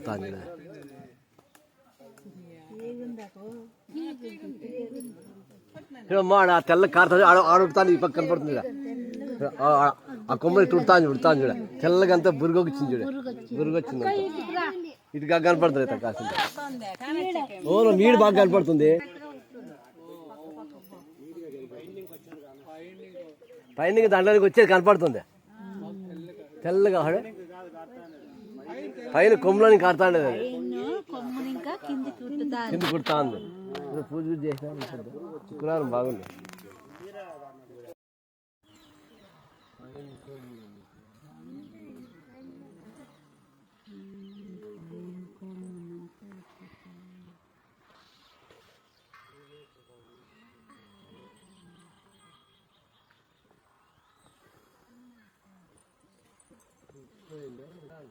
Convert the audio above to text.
తాను అమ్మా ఆ తెల్ల కారుతుంది ఆడ ఆడుతాను ఈ పక్క కనపడుతుంది ఆ- ఆ- కొమ్మని తుడతాను చూడతాను చూడ తెల్లగా అంతా బురుగొచ్చింది చూడ బురుగొచ్చింది వచ్చింది కనపడుతుంది ఇట్లా కాసింది ఓ మీడు బాగా కనపడుతుంది పైన దండానికి వచ్చేది కనపడుతుంది తెల్లగా ఆడే పైన కొమ్మలని కుట్టుతా కింద కుడతా ఉంది పూజ ఇప్పుడు. శుక్రవారం బాగుంది. 对，没有那ดิ